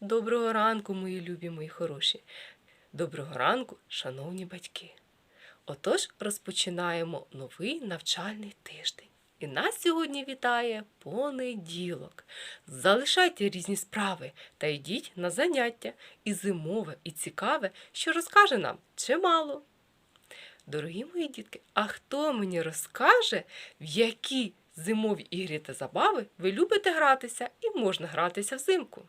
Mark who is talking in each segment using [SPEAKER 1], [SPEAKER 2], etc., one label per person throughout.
[SPEAKER 1] Доброго ранку, мої любі, мої хороші. Доброго ранку, шановні батьки. Отож, розпочинаємо новий навчальний тиждень. І нас сьогодні вітає понеділок. Залишайте різні справи та йдіть на заняття і зимове, і цікаве, що розкаже нам чимало. Дорогі мої дітки, а хто мені розкаже, в які зимові ігри та забави ви любите гратися і можна гратися взимку?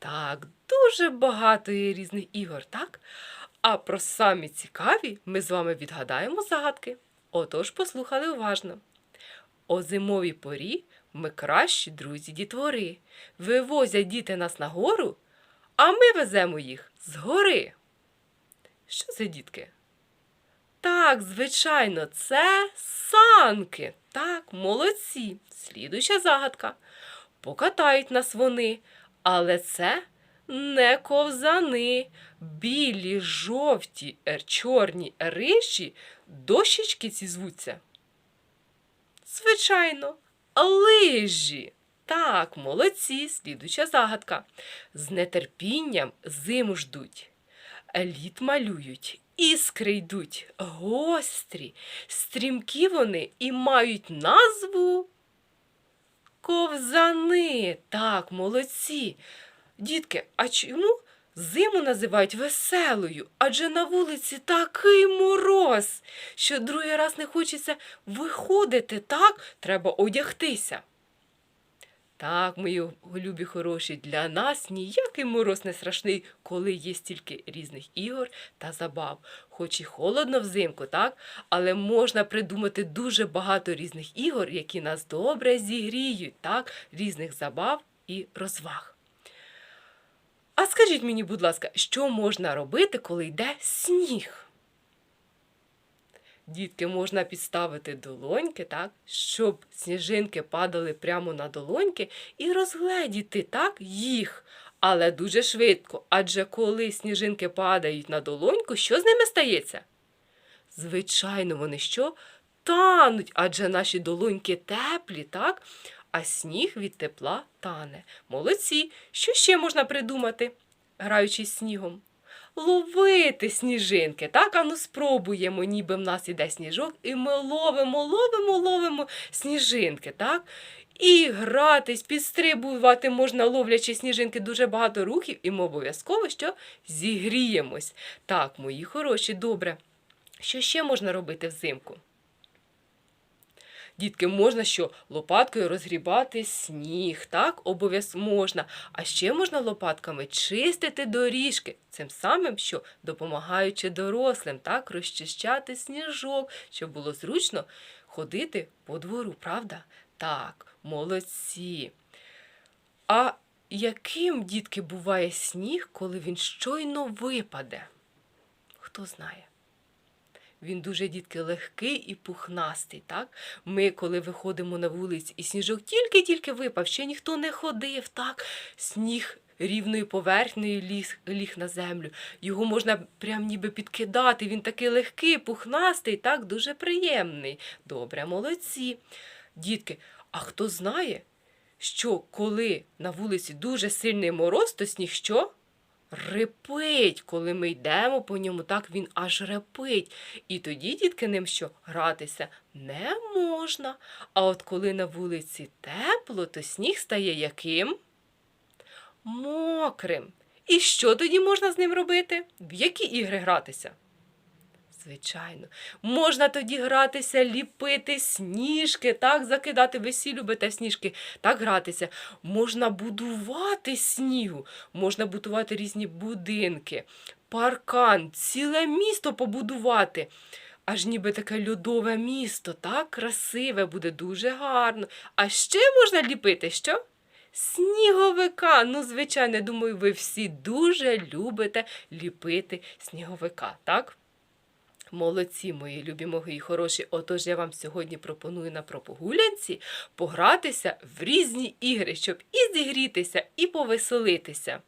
[SPEAKER 1] Так, дуже багато є різних ігор, так? А про самі цікаві ми з вами відгадаємо загадки. Отож, послухали уважно. О зимовій порі ми кращі друзі дітвори. Вивозять діти нас на гору, а ми веземо їх з гори. Що це, дітки? Так, звичайно, це санки. Так, молодці. Слідуюча загадка. Покатають нас вони, але це не ковзани. Білі, жовті, чорні рижі дощечки ці звуться. Звичайно, лижі. Так, молодці, слідуюча загадка. З нетерпінням зиму ждуть. Лід малюють, іскри йдуть, гострі, стрімкі вони і мають назву ковзани. Так, молодці. Дітки, а чому зиму називають веселою? Адже на вулиці такий мороз, що другий раз не хочеться виходити, так? Треба одягтися. Так, мої любі хороші, для нас ніякий мороз не страшний, коли є стільки різних ігор та забав. Хоч і холодно взимку, так? Але можна придумати дуже багато різних ігор, які нас добре зігріють, так? різних забав і розваг. А скажіть мені, будь ласка, що можна робити, коли йде сніг? Дітки можна підставити долоньки, так, щоб сніжинки падали прямо на долоньки і розгледіти так, їх, але дуже швидко. Адже коли сніжинки падають на долоньку, що з ними стається? Звичайно, вони що? Тануть, адже наші долоньки теплі, так? А сніг від тепла тане. Молодці. Що ще можна придумати, граючись снігом? Ловити сніжинки. Так, а ну спробуємо, ніби в нас іде сніжок, і ми ловимо, ловимо, ловимо сніжинки, так? І гратись, підстрибувати можна, ловлячи сніжинки, дуже багато рухів, і ми обов'язково що зігріємось. Так, мої хороші, добре. Що ще можна робити взимку? Дітки, можна що лопаткою розгрібати сніг, так, обов'язково можна. А ще можна лопатками чистити доріжки, цим самим, що допомагаючи дорослим, так, розчищати сніжок, щоб було зручно ходити по двору, правда? Так, молодці. А яким, дітки, буває сніг, коли він щойно випаде? Хто знає? Він дуже дітки легкий і пухнастий. Так? Ми, коли виходимо на вулиці, і сніжок тільки-тільки випав, ще ніхто не ходив, так? Сніг рівною поверхнею ліг, ліг на землю. Його можна прям ніби підкидати. Він такий легкий, пухнастий, так, дуже приємний. Добре, молодці. Дітки, а хто знає, що коли на вулиці дуже сильний мороз, то сніг що? Репить, коли ми йдемо по ньому, так він аж репить. І тоді, дітки, ним що гратися не можна. А от коли на вулиці тепло, то сніг стає яким? Мокрим. І що тоді можна з ним робити? В які ігри гратися? Звичайно, можна тоді гратися, ліпити сніжки, так, закидати, ви всі любите сніжки, так гратися. Можна будувати снігу, можна будувати різні будинки, паркан, ціле місто побудувати. Аж ніби таке льодове місто, так красиве, буде дуже гарно. А ще можна ліпити що? Сніговика. Ну, звичайно, думаю, ви всі дуже любите ліпити сніговика, так? Молодці, мої любі мої хороші. Отож я вам сьогодні пропоную на пропогулянці погратися в різні ігри, щоб і зігрітися, і повеселитися.